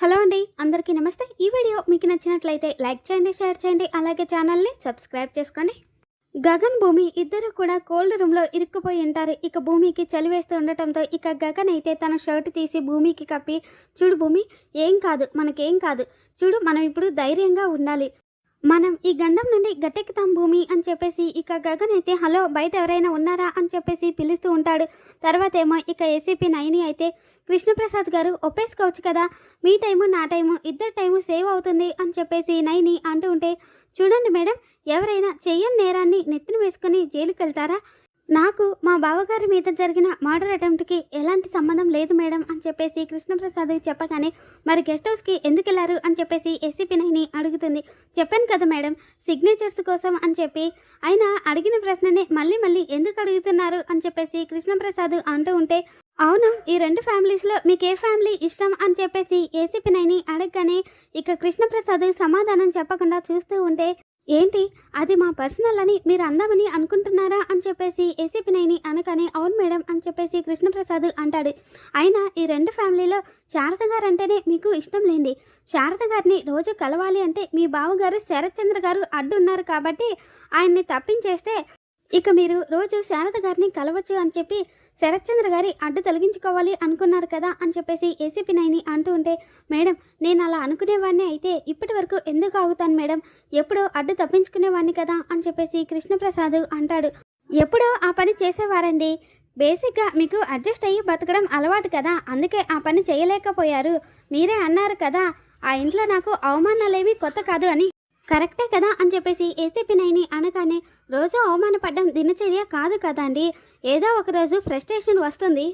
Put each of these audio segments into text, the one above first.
Hello అండి అందరికీ నమస్తే. ఈ వీడియో మీకు నచ్చినట్లయితే లైక్ చేయండి షేర్ చేయండి అలాగే ఛానల్ని సబ్స్క్రైబ్ చేసుకోండి. గగన్ భూమి ఇద్దరు కూడా కోల్డ్ రూమ్లో ఇరుక్కుపోయి ఉంటారు. ఇక భూమికి చలి వేస్తూ ఉండటంతో ఇక గగన్ అయితే తన షర్ట్ తీసి భూమికి కప్పి చూడు భూమి ఏం కాదు మనకేం కాదు. చూడు మనం ఇప్పుడు ధైర్యంగా ఉండాలి. మనం ఈ గండం నుండి గట్టెక్కుతాం భూమి అని చెప్పేసి ఇక గగన్ అయితే హలో బయట ఎవరైనా ఉన్నారా? అని చెప్పేసి పిలుస్తూ ఉంటాడు. తర్వాత ఏమో ఇక ఏసీపీ నైని అయితే కృష్ణప్రసాద్ గారు ఒప్పేసుకోవచ్చు కదా? మీ టైము నా టైము ఇద్దరు టైము సేవ్ అవుతుంది అని చెప్పేసి నైని అంటూ ఉంటే చూడండి మేడం ఎవరైనా చెయ్యని నేరాన్ని నెత్తిన వేసుకుని జైలుకి వెళ్తారా నాకు మా బావగారి మీద జరిగిన మర్డర్ అటెంప్ట్కి ఎలాంటి సంబంధం లేదు మేడం అని చెప్పేసి కృష్ణప్రసాద్ చెప్పగానే మరి గెస్ట్ హౌస్కి ఎందుకు వెళ్ళారు? అని చెప్పేసి ఏసీపీ నైని అడుగుతుంది. చెప్పాను కదా మేడం సిగ్నేచర్స్ కోసం అని చెప్పి ఆయన అడిగిన ప్రశ్ననే మళ్ళీ మళ్ళీ ఎందుకు అడుగుతున్నారు అని చెప్పేసి కృష్ణప్రసాద్ అంటూ ఉంటే అవును ఈ రెండు ఫ్యామిలీస్లో మీకు ఏ ఫ్యామిలీ ఇష్టం? అని చెప్పేసి ఏసీపీ నైని అడగగానే ఇక కృష్ణప్రసాద్ సమాధానం చెప్పకుండా చూస్తూ ఉంటే ఏంటి? అది మా పర్సనల్ అని మీరు అందామని అనుకుంటున్నారా అని చెప్పేసి ఏసీపీ నైని అనగానే అవును మేడం అని చెప్పేసి కృష్ణప్రసాద్ అంటాడు. అయినా ఈ రెండు ఫ్యామిలీలో శారద గారు అంటేనే మీకు ఇష్టం లేండి. శారద గారిని రోజు కలవాలి అంటే మీ బావగారు శరత్చంద్ర గారు అడ్డున్నారు కాబట్టి ఆయన్ని తప్పించేస్తే ఇక మీరు రోజు శారద గారిని కలవచ్చు అని చెప్పి శరత్చంద్ర గారి అడ్డు తొలగించుకోవాలి అనుకున్నారు కదా అని చెప్పేసి ఏసీపీ నైని అంటూ ఉంటే మేడం నేను అలా అనుకునేవాడిని అయితే ఇప్పటి వరకు ఎందుకు ఆగుతాను మేడం? ఎప్పుడో అడ్డు తప్పించుకునేవాడిని కదా అని చెప్పేసి కృష్ణప్రసాద్ అంటాడు. ఎప్పుడో ఆ పని చేసేవారండి. బేసిక్గా మీకు అడ్జస్ట్ అయ్యి బతకడం అలవాటు కదా. అందుకే ఆ పని చేయలేకపోయారు. మీరే అన్నారు కదా ఆ ఇంట్లో నాకు అవమానాలేమీ కొత్త కాదు అని కరెక్టే కదా అని చెప్పేసి ఏసీపీ నైని అనగానే రోజు అవమానపడ్డం దినచర్య కాదు కదండి. ఏదో ఒక రోజు ఫ్రస్ట్రేషన్ వస్తుంది.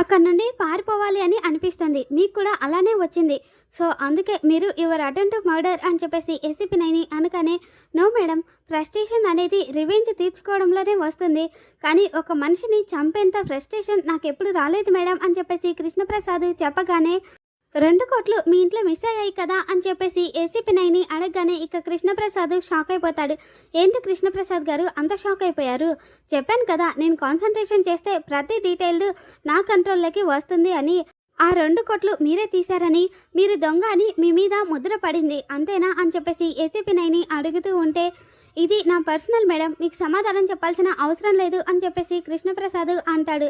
అక్కడ నుండి పారిపోవాలి అని అనిపిస్తుంది. మీకు కూడా అలానే వచ్చింది. సో అందుకే మీరు యువర్ అటెంప్ట్ మర్డర్ అని చెప్పేసి ఏసీపీ నైని అనగానే నో మేడం ఫ్రస్ట్రేషన్ అనేది రివెంజ్ తీర్చుకోవడంలోనే వస్తుంది. కానీ ఒక మనిషిని చంపేంత ఫ్రస్ట్రేషన్ నాకు ఎప్పుడు రాలేదు మేడం అని చెప్పేసి కృష్ణప్రసాద్ చెప్పగానే రెండు కోట్లు మీ ఇంట్లో మిస్ అయ్యాయి కదా అని చెప్పేసి ఏసీపీ నైని అడగగానే ఇక కృష్ణప్రసాద్ షాక్ అయిపోతాడు. ఏంటి కృష్ణప్రసాద్ గారు అంత షాక్ అయిపోయారు? చెప్పాను కదా నేను కాన్సన్ట్రేషన్ చేస్తే ప్రతి డీటెయిల్డ్ నా కంట్రోల్లోకి వస్తుంది అని. ఆ రెండు కోట్లు మీరే తీశారని మీరు దొంగ అని మీ మీద ముద్ర పడింది అంతేనా అని చెప్పేసి ఏసీపీ నైని అడుగుతూ ఉంటే ఇది నా పర్సనల్ మేడం మీకు సమాధానం చెప్పాల్సిన అవసరం లేదు అని చెప్పేసి కృష్ణప్రసాద్ అంటాడు.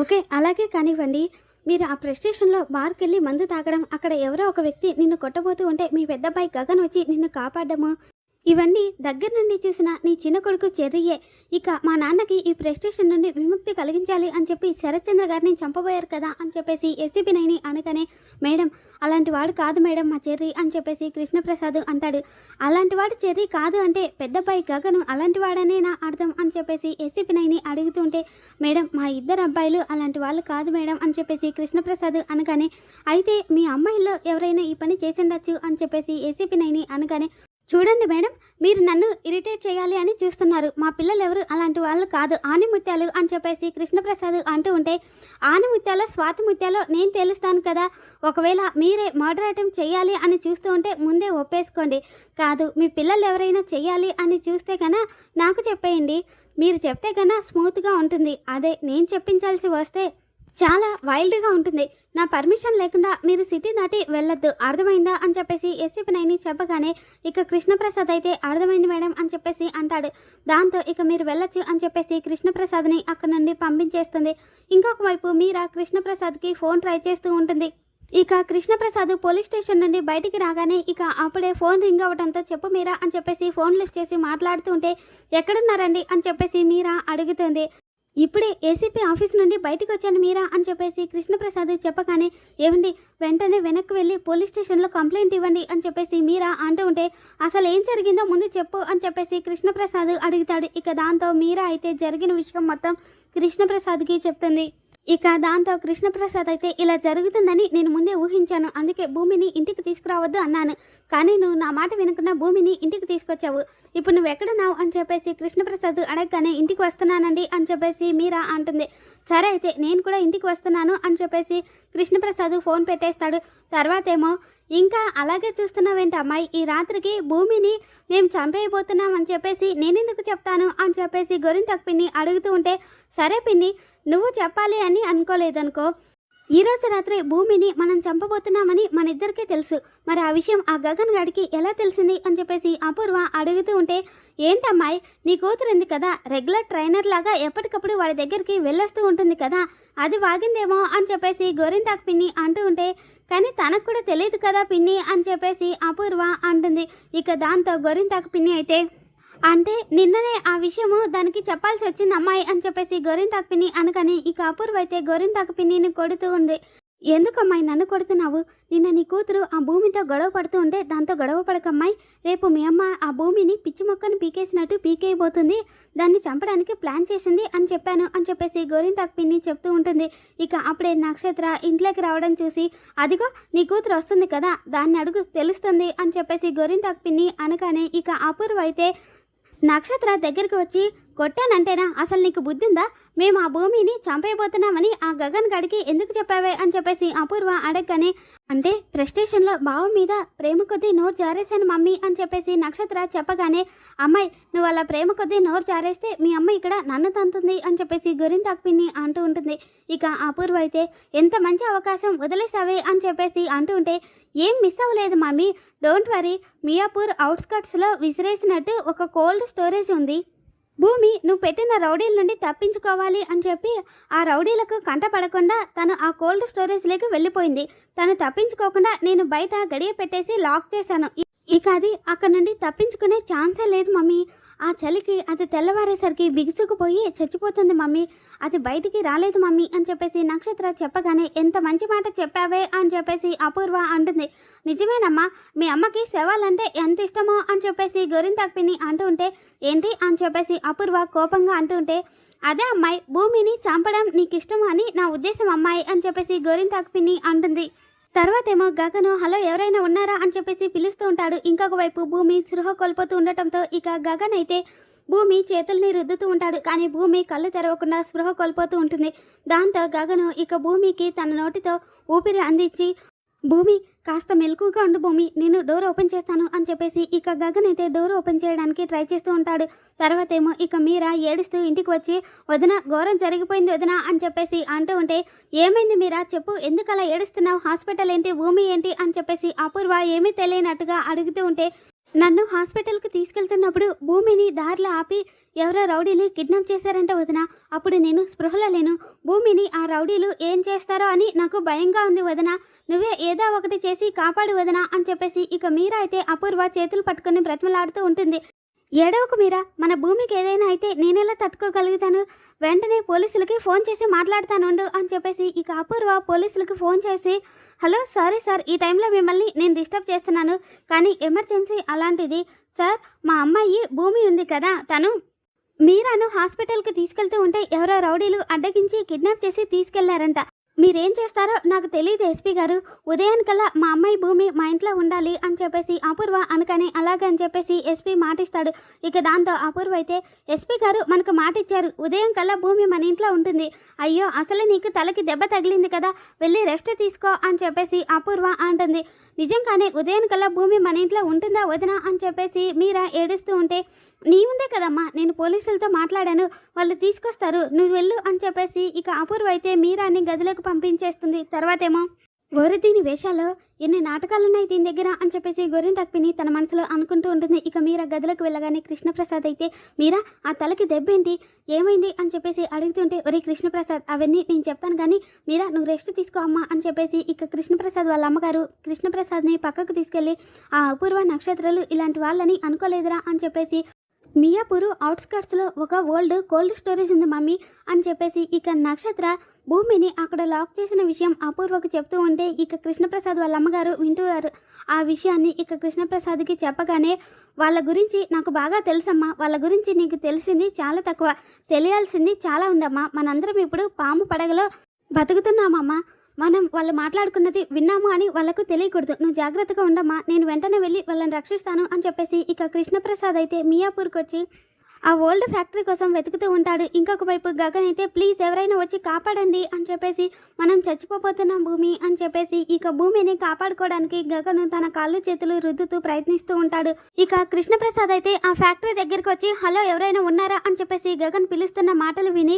ఓకే అలాగే కానివ్వండి. మీరు ఆ ప్రెస్టేషన్లో బార్కి వెళ్ళి మందు తాగడం అక్కడ ఎవరో ఒక వ్యక్తి నిన్ను కొట్టబోతూ ఉంటే మీ పెద్దబ్బాయి గగన్ వచ్చి నిన్ను కాపాడము ఇవన్నీ దగ్గర నుండి చూసిన నీ చిన్న కొడుకు చెర్రియే. ఇక మా నాన్నకి ఈ ప్రెస్టేషన్ నుండి విముక్తి కలిగించాలి అని చెప్పి శరత్చంద్ర గారిని చంపబోయారు కదా అని చెప్పేసి ఎస్సీపీ నైని అనగానే మేడం అలాంటి వాడు కాదు మేడం మా చెర్రి అని చెప్పేసి కృష్ణప్రసాద్ అంటాడు. అలాంటి వాడు చెర్రి కాదు అంటే పెద్దబ్బాయి గగను అలాంటి వాడనే నా అర్థం అని చెప్పేసి ఎస్సీపీ నైని అడుగుతుంటే మేడం మా ఇద్దరు అబ్బాయిలు అలాంటి వాళ్ళు కాదు మేడం అని చెప్పేసి కృష్ణప్రసాద్ అనగానే అయితే మీ అమ్మాయిల్లో ఎవరైనా ఈ పని చేసిండొచ్చు అని చెప్పేసి ఏసీపీ నైని అనగానే చూడండి మేడం మీరు నన్ను ఇరిటేట్ చేయాలి అని చూస్తున్నారు. మా పిల్లలు ఎవరు అలాంటి వాళ్ళు కాదు. ఆనిముత్యాలు అని చెప్పేసి కృష్ణప్రసాద్ అంటూ ఉంటే ఆనిముత్యాలో స్వాతిముత్యాలో నేను తెలుస్తాను కదా. ఒకవేళ మీరే మర్డర్ అటెంప్ట్ చేయాలి అని చూస్తూ ఉంటే ముందే ఒప్పేసుకోండి. కాదు మీ పిల్లలు ఎవరైనా చేయాలి అని చూస్తే కన్నా నాకు చెప్పేయండి. మీరు చెప్తే కన్నా స్మూత్గా ఉంటుంది. అదే నేను చెప్పించాల్సి వస్తే చాలా వైల్డ్గా ఉంటుంది. నా పర్మిషన్ లేకుండా మీరు సిటీ దాటి వెళ్ళొద్దు. అర్థమైందా? అని చెప్పేసి ఎస్సీపీ నైని చెప్పగానే ఇక కృష్ణప్రసాద్ అయితే అర్థమైంది మేడం అని చెప్పేసి అంటాడు. దాంతో ఇక మీరు వెళ్ళొచ్చు అని చెప్పేసి కృష్ణప్రసాద్ని అక్కడ నుండి పంపించేస్తుంది. ఇంకొక వైపు మీరా కృష్ణప్రసాద్కి ఫోన్ ట్రై చేస్తూ ఉంటుంది. ఇక కృష్ణప్రసాద్ పోలీస్ స్టేషన్ నుండి బయటికి రాగానే ఇక అప్పుడే ఫోన్ రింగ్ అవ్వడంతో చెప్పు మీరా అని చెప్పేసి ఫోన్ లిఫ్ట్ చేసి మాట్లాడుతూ ఉంటే ఎక్కడున్నారండి? అని చెప్పేసి మీరా అడుగుతుంది. ఇప్పుడే ఏసీపీ ఆఫీస్ నుండి బయటకు వచ్చాను మీరా అని చెప్పేసి కృష్ణప్రసాద్ చెప్పగానే ఏమండి వెంటనే వెనక్కి వెళ్ళి పోలీస్ స్టేషన్లో కంప్లైంట్ ఇవ్వండి అని చెప్పేసి మీరా అంటూ ఉంటే అసలు ఏం జరిగిందో ముందు చెప్పు అని చెప్పేసి కృష్ణప్రసాద్ అడుగుతాడు. ఇక దాంతో మీరా అయితే జరిగిన విషయం మొత్తం కృష్ణప్రసాద్కి చెప్తుంది. ఇక దాంతో కృష్ణప్రసాద్ అయితే ఇలా జరుగుతుందని నేను ముందే ఊహించాను. అందుకే భూమిని ఇంటికి తీసుకురావద్దు అన్నాను. కానీ నువ్వు నా మాట వినకుండా భూమిని ఇంటికి తీసుకొచ్చావు. ఇప్పుడు నువ్వు ఎక్కడున్నావు అని చెప్పేసి కృష్ణప్రసాద్ అడగగానే ఇంటికి వస్తున్నానండి అని చెప్పేసి మీరా అంటుంది. సరే అయితే నేను కూడా ఇంటికి వస్తున్నాను అని చెప్పేసి కృష్ణప్రసాద్ ఫోన్ పెట్టేస్తాడు. తర్వాత ఏమో ఇంకా అలాగే చూస్తున్నావేంటి అమ్మాయి? ఈ రాత్రికి భూమిని మేము చంపేయబోతున్నాం అని చెప్పేసి నేనెందుకు చెప్తాను అని చెప్పేసి గొరింటకు పిన్ని అడుగుతూ ఉంటే సరే పిన్ని నువ్వు చెప్పాలి అని అనుకోలేదనుకో ఈ రోజు రాత్రి భూమిని మనం చంపబోతున్నామని మన ఇద్దరికీ తెలుసు. మరి ఆ విషయం ఆ గగన్ గాడికి ఎలా తెలిసింది అని చెప్పేసి అపూర్వ అడుగుతూ ఉంటే ఏంటమ్మాయి నీ కూతురు ఉంది కదా? రెగ్యులర్ ట్రైనర్ లాగా ఎప్పటికప్పుడు వాడి దగ్గరికి వెళ్ళొస్తూ ఉంటుంది కదా? అది వాగిందేమో అని చెప్పేసి గోరింటాక్ పిన్ని అంటూ ఉంటే కానీ తనకు కూడా తెలియదు కదా పిన్ని అని చెప్పేసి అపూర్వ అంటుంది. ఇక దాంతో గోరింటాక్ పిన్ని అయితే అంటే నిన్ననే ఆ విషయము దానికి చెప్పాల్సి వచ్చింది అమ్మాయి అని చెప్పేసి గోరింటాకు పిన్ని అనగానే ఇక అపూర్వ అయితే గోరింటాకు పిన్నిని కొడుతూ ఉంది. ఎందుకమ్మాయి నన్ను కొడుతున్నావు? నిన్న నీ కూతురు ఆ భూమితో గొడవ పడుతూ ఉంటే దాంతో గొడవ పడకమ్మాయి. రేపు మీ అమ్మ ఆ భూమిని పిచ్చి మొక్కను పీకేసినట్టు పీకేయబోతుంది. దాన్ని చంపడానికి ప్లాన్ చేసింది అని చెప్పాను అని చెప్పేసి గోరింటాకు పిన్ని చెప్తూ ఉంటుంది. ఇక అప్పుడే నక్షత్ర ఇంట్లోకి రావడం చూసి అదిగో నీ కూతురు వస్తుంది కదా దాన్ని అడుగు తెలుస్తుంది అని చెప్పేసి గోరింటాకు పిన్ని అనగానే ఇక అపూర్వ అయితే నక్షత్ర దగ్గరికి వచ్చి కొట్టానంటేనా? అసలు నీకు బుద్ధి ఉందా మేము ఆ భూమిని చంపేయబోతున్నామని ఆ గగన్ గడికి ఎందుకు చెప్పావే అని చెప్పేసి అపూర్వ అడగగానే అంటే ప్రెస్టేషన్లో బావ మీద ప్రేమ కొద్దీ నోరు జారేశాను మమ్మీ అని చెప్పేసి నక్షత్ర చెప్పగానే అమ్మాయి నువ్వు అలా ప్రేమ కొద్దీ నోరు జారేస్తే మీ అమ్మ ఇక్కడ నన్ను తంతుంది అని చెప్పేసి గొరింటాకు పిన్ని అంటూ ఉంటుంది. ఇక అపూర్వ అయితే ఎంత మంచి అవకాశం వదిలేసావే అని చెప్పేసి అంటూ ఉంటే ఏం మిస్ అవ్వలేదు మమ్మీ. డోంట్ వరీ మియాపూర్ అవుట్స్కట్స్లో విసిరేసినట్టు ఒక కోల్డ్ స్టోరేజ్ ఉంది. భూమి నువ్వు పెట్టిన రౌడీల నుండి తప్పించుకోవాలి అని చెప్పి ఆ రౌడీలకు కంట పడకుండా తను ఆ కోల్డ్ స్టోరేజ్లోకి వెళ్ళిపోయింది. తను తప్పించుకోకుండా నేను బయట గడియ పెట్టేసి లాక్ చేశాను. ఇక అది అక్కడ నుండి తప్పించుకునే ఛాన్సే లేదు మమ్మీ. ఆ చలికి అది తెల్లవారేసరికి బిగుసుకుపోయి చచ్చిపోతుంది మమ్మీ. అది బయటికి రాలేదు మమ్మీ అని చెప్పేసి నక్షత్ర చెప్పగానే ఎంత మంచి మాట చెప్పావే అని చెప్పేసి అపూర్వ అంటుంది. నిజమేనమ్మా మీ అమ్మకి శవాలంటే ఎంత ఇష్టమో అని చెప్పేసి గోరింటాకు పిన్ని అంటూ ఉంటే ఏంటి అని చెప్పేసి అపూర్వ కోపంగా అంటూ ఉంటే అదే అమ్మాయి భూమిని చంపడం నీకు ఇష్టం అని నా ఉద్దేశం అమ్మాయి అని చెప్పేసి గోరింటాకు పిన్ని అంటుంది. తర్వాత ఏమో గగను హలో ఎవరైనా ఉన్నారా? అని చెప్పేసి పిలుస్తూ ఉంటాడు. ఇంకొక వైపు భూమి సృహ కోల్పోతూ ఉండటంతో ఇక గగన్ అయితే భూమి చేతుల్ని రుద్దుతూ ఉంటాడు. కానీ భూమి కళ్ళు తెరవకుండా స్పృహ కోల్పోతూ ఉంటుంది. దాంతో గగను ఇక భూమికి తన నోటితో ఊపిరి అందించి భూమి కాస్త మెలకుగా ఉండు భూమి నేను డోర్ ఓపెన్ చేస్తాను అని చెప్పేసి ఇక గగన్ అయితే డోర్ ఓపెన్ చేయడానికి ట్రై చేస్తూ ఉంటాడు. తర్వాత ఏమో ఇక మీరా ఏడుస్తూ ఇంటికి వచ్చి వదిన ఘోరం జరిగిపోయింది వదిన అని చెప్పేసి అంటూ ఉంటే ఏమైంది మీరా? చెప్పు ఎందుకు అలా ఏడుస్తున్నావు? హాస్పిటల్ ఏంటి? భూమి ఏంటి? అని చెప్పేసి అపూర్వ ఏమీ తెలియనట్టుగా అడుగుతూ ఉంటే నన్ను హాస్పిటల్కి తీసుకెళ్తున్నప్పుడు భూమిని దారిలో ఆపి ఎవరో రౌడీలు కిడ్నాప్ చేశారంట వదిన. అప్పుడు నేను స్పృహలో లేను. భూమిని ఆ రౌడీలు ఏం చేస్తారో అని నాకు భయంగా ఉంది వదిన. నువ్వే ఏదో ఒకటి చేసి కాపాడు వదిన అని చెప్పేసి ఇక మీరైతే అపూర్వ చేతులు పట్టుకుని బ్రతిమలాడుతూ ఉంటుంది. ఏడవకు మీరా. మన భూమికి ఏదైనా అయితే నేనెలా తట్టుకోగలుగుతాను? వెంటనే పోలీసులకి ఫోన్ చేసి మాట్లాడతాను అని చెప్పేసి ఇక అపూర్వ పోలీసులకి ఫోన్ చేసి హలో సారీ సార్ ఈ టైంలో మిమ్మల్ని నేను డిస్టర్బ్ చేస్తున్నాను. కానీ ఎమర్జెన్సీ అలాంటిది. సార్ మా అమ్మాయి భూమి ఉంది కదా తను మీరాను హాస్పిటల్కి తీసుకెళ్తూ ఉంటే ఎవరో రౌడీలు అడ్డగించి కిడ్నాప్ చేసి తీసుకెళ్ళారంట. మీరేం చేస్తారో నాకు తెలియదు ఎస్పీ గారు. ఉదయానికల్లా మా అమ్మాయి భూమి మా ఇంట్లో ఉండాలి అని చెప్పేసి అపూర్వ అనకని అలాగే అని చెప్పేసి ఎస్పీ మాటిస్తాడు. ఇక దాంతో అపూర్వ అయితే ఎస్పీ గారు మనకు మాట ఇచ్చారు ఉదయం కల్లా భూమి మన ఇంట్లో ఉంటుంది. అయ్యో అసలు నీకు తలకి దెబ్బ తగిలింది కదా. వెళ్ళి రెస్ట్ తీసుకో అని చెప్పేసి అపూర్వ అంటుంది. నిజంగానే ఉదయం కల్లా భూమి మన ఇంట్లో ఉంటుందా వదినా అని చెప్పేసి మీరా ఏడుస్తూ ఉంటే నీ ఉందే కదమ్మా నేను పోలీసులతో మాట్లాడాను. వాళ్ళు తీసుకొస్తారు నువ్వు వెళ్ళు అని చెప్పేసి ఇక అపూర్వ అయితే మీరాని గదిలోకి పంపించేస్తుంది. తర్వాతేమో దీని వేషాల్లో ఎన్ని నాటకాలున్నాయి దీని దగ్గర అని చెప్పేసి గోరింటాకు పిని తన మనసులో అనుకుంటూ ఉంటుంది. ఇక మీరా గదిలోకి వెళ్ళగానే కృష్ణప్రసాద్ అయితే మీరా ఆ తలకి దెబ్బేంటి? ఏమైంది? అని చెప్పేసి అడుగుతుంటే ఒరే కృష్ణప్రసాద్ అవన్నీ నేను చెప్తాను కానీ మీరా నువ్వు రెస్ట్ తీసుకో అమ్మా అని చెప్పేసి ఇక కృష్ణప్రసాద్ వాళ్ళ అమ్మగారు కృష్ణప్రసాద్ని పక్కకు తీసుకెళ్ళి ఆ అపూర్వ నక్షత్రాలు ఇలాంటి వాళ్ళని అనుకోలేదురా అని చెప్పేసి మియాపూరు అవుట్స్కట్స్లో ఒక ఓల్డ్ కోల్డ్ స్టోరేజ్ ఉంది మమ్మీ అని చెప్పేసి ఇక నక్షత్ర భూమిని అక్కడ లాక్ చేసిన విషయం అపూర్వకు చెప్తూ ఉంటే ఇక కృష్ణప్రసాద్ వాళ్ళ అమ్మగారు వింటున్నారు. ఆ విషయాన్ని ఇక కృష్ణప్రసాద్కి చెప్పగానే వాళ్ళ గురించి నాకు బాగా తెలుసమ్మా. వాళ్ళ గురించి నీకు తెలిసింది చాలా తక్కువ. తెలియాల్సింది చాలా ఉందమ్మా. మనందరం ఇప్పుడు పాము పడగలో బతుకుతున్నామమ్మా. మనం వాళ్ళు మాట్లాడుకున్నది విన్నాము అని వాళ్ళకు తెలియకూడదు. నువ్వు జాగ్రత్తగా ఉండమ్మా. నేను వెంటనే వెళ్ళి వాళ్ళని రక్షిస్తాను అని చెప్పేసి ఇక కృష్ణప్రసాద్ అయితే మియాపూర్కి వచ్చి ఆ ఓల్డ్ ఫ్యాక్టరీ కోసం వెతుకుతూ ఉంటాడు. ఇంకొక వైపు గగన్ అయితే ప్లీజ్ ఎవరైనా వచ్చి కాపాడండి అని చెప్పేసి మనం చచ్చిపోతున్నాం భూమి అని చెప్పేసి ఇక భూమిని కాపాడుకోవడానికి గగన్ తన కాళ్ళు చేతులు రుద్దుతూ ప్రయత్నిస్తూ ఉంటాడు. ఇక కృష్ణప్రసాద్ అయితే ఆ ఫ్యాక్టరీ దగ్గరికి వచ్చి హలో ఎవరైనా ఉన్నారా అని చెప్పేసి గగన్ పిలుస్తున్న మాటలు విని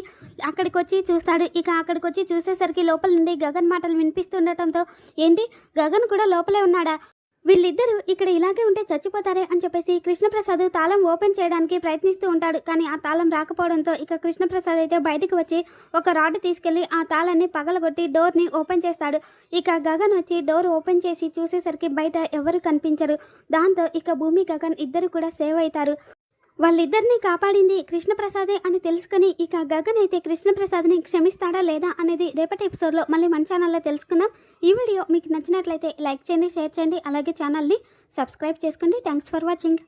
అక్కడికి వచ్చి చూస్తాడు. ఇక అక్కడికి వచ్చి చూసేసరికి లోపల నుండి గగన్ మాటలు వినిపిస్తుండటంతో ఏంటి గగన్ కూడా లోపలే ఉన్నాడా? వీళ్ళిద్దరూ ఇక్కడ ఇలాగే ఉంటే చచ్చిపోతారే అని చెప్పేసి కృష్ణప్రసాద్ తాళం ఓపెన్ చేయడానికి ప్రయత్నిస్తూ ఉంటాడు. కానీ ఆ తాళం రాకపోవడంతో ఇక కృష్ణప్రసాద్ అయితే బయటకు వచ్చి ఒక రాడ్ తీసుకెళ్ళి ఆ తాళాన్ని పగలగొట్టి డోర్ని ఓపెన్ చేస్తాడు. ఇక గగన్ వచ్చి డోర్ ఓపెన్ చేసి చూసేసరికి బయట ఎవరు కనిపించరు. దాంతో ఇక భూమి గగన్ ఇద్దరు కూడా సేవ్ అవుతారు. వాళ్ళిద్దరినీ కాపాడింది కృష్ణప్రసాదే అని తెలుసుకుని ఇక గగన్ అయితే కృష్ణప్రసాద్ని క్షమిస్తాడా లేదా అనేది రేపటి ఎపిసోడ్లో మళ్ళీ మన ఛానల్లో తెలుసుకుందాం. ఈ వీడియో మీకు నచ్చినట్లయితే లైక్ చేయండి షేర్ చేయండి అలాగే ఛానల్ని సబ్స్క్రైబ్ చేసుకోండి. Thanks for watching.